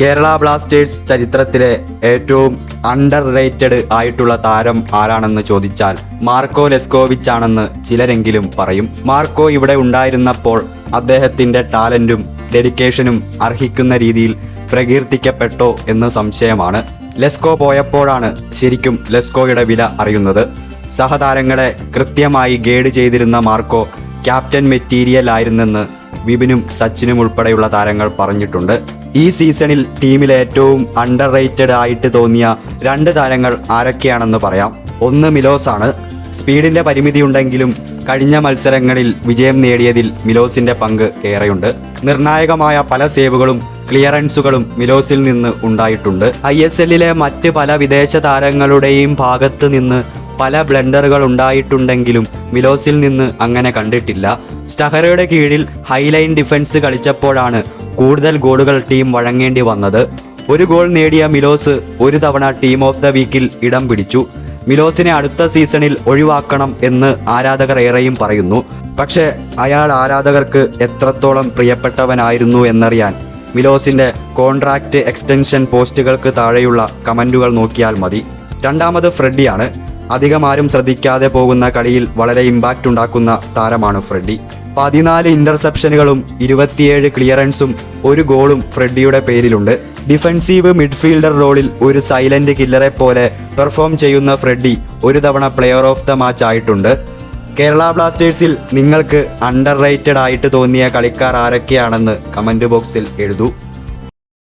Kerala Blasters ചരിത്രത്തിലെ ഏറ്റവും under rated ആയിട്ടുള്ള താരം ആരാണെന്ന് ചോദിച്ചാൽ മാർക്കോ ലെസ്കോവിച്ച് ആണെന്ന് ചിലരെങ്കിലും പറയും. മാർക്കോ ഇവിടെ ഉണ്ടായിരുന്നപ്പോൾ അദ്ദേഹത്തിന്റെ ടാലന്റും ഡെഡിക്കേഷനും അർഹിക്കുന്ന രീതിയിൽ പ്രകീർത്തിക്കപ്പെട്ടോ എന്ന് സംശയമാണ്. ലെസ്കോ പോയപ്പോഴാണ് ശരിക്കും ലെസ്കോയുടെ വില അറിയുന്നത്. സഹതാരങ്ങളെ കൃത്യമായി ഗൈഡ് ചെയ്തിരുന്ന മാർക്കോ ക്യാപ്റ്റൻ മെറ്റീരിയൽ ആയിരുന്നെന്ന് വിപിനും സച്ചിനും ഉൾപ്പെടെയുള്ള താരങ്ങൾ പറഞ്ഞിട്ടുണ്ട്. ഈ സീസണിൽ ടീമിൽ ഏറ്റവും അണ്ടർ റേറ്റഡ് ആയിട്ട് തോന്നിയ രണ്ട് താരങ്ങൾ ആരൊക്കെയാണെന്ന് പറയാം. ഒന്ന് മിലോസ് ആണ്. പരിമിതി ഉണ്ടെങ്കിലും കഴിഞ്ഞ മത്സരങ്ങളിൽ വിജയം നേടിയതിൽ മിലോസിന്റെ പങ്ക് ഏറെയുണ്ട്. നിർണായകമായ പല സേവുകളും ക്ലിയറൻസുകളും മിലോസിൽ നിന്ന് ഉണ്ടായിട്ടുണ്ട്. ഐ എസ് എല്ലിലെ മറ്റ് പല വിദേശ താരങ്ങളുടെയും ഭാഗത്ത് നിന്ന് പല ബ്ലണ്ടറുകൾ ഉണ്ടായിട്ടുണ്ടെങ്കിലും മിലോസിൽ നിന്ന് അങ്ങനെ കണ്ടിട്ടില്ല. സ്റ്റഹറയുടെ കീഴിൽ ഹൈലൈൻ ഡിഫൻസ് കളിച്ചപ്പോഴാണ് കൂടുതൽ ഗോളുകൾ ടീം വഴങ്ങേണ്ടി വന്നത്. ഒരു ഗോൾ നേടിയ മിലോസ് ഒരു തവണ ടീം ഓഫ് ദ വീക്കിൽ ഇടം പിടിച്ചു. മിലോസിനെ അടുത്ത സീസണിൽ ഒഴിവാക്കണം എന്ന് ആരാധകർ ഏറെയും പറയുന്നു. പക്ഷേ അയാൾ ആരാധകർക്ക് എത്രത്തോളം പ്രിയപ്പെട്ടവനായിരുന്നു എന്നറിയാൻ മിലോസിന്റെ കോൺട്രാക്റ്റ് എക്സ്റ്റൻഷൻ പോസ്റ്റുകൾക്ക് താഴെയുള്ള കമന്റുകൾ നോക്കിയാൽ മതി. രണ്ടാമത് ഫ്രെഡിയാണ്. അധികം ആരും ശ്രദ്ധിക്കാതെ പോകുന്ന കളിയിൽ വളരെ ഇമ്പാക്റ്റ് ഉണ്ടാക്കുന്ന താരമാണ് ഫ്രെഡി. പതിനാല് ഇന്റർസെപ്ഷനുകളും ഇരുപത്തിയേഴ് ക്ലിയറൻസും ഒരു ഗോളും ഫ്രെഡിയുടെ പേരിലുണ്ട്. ഡിഫൻസീവ് മിഡ്ഫീൽഡർ റോളിൽ ഒരു സൈലന്റ് കില്ലറെ പോലെ പെർഫോം ചെയ്യുന്ന ഫ്രെഡി ഒരു തവണ പ്ലെയർ ഓഫ് ദ മാച്ച് ആയിട്ടുണ്ട്. കേരള ബ്ലാസ്റ്റേഴ്സിൽ നിങ്ങൾക്ക് അണ്ടർ റേറ്റഡ് ആയിട്ട് തോന്നിയ കളിക്കാർ ആരൊക്കെയാണെന്ന് കമന്റ് ബോക്സിൽ എഴുതൂ.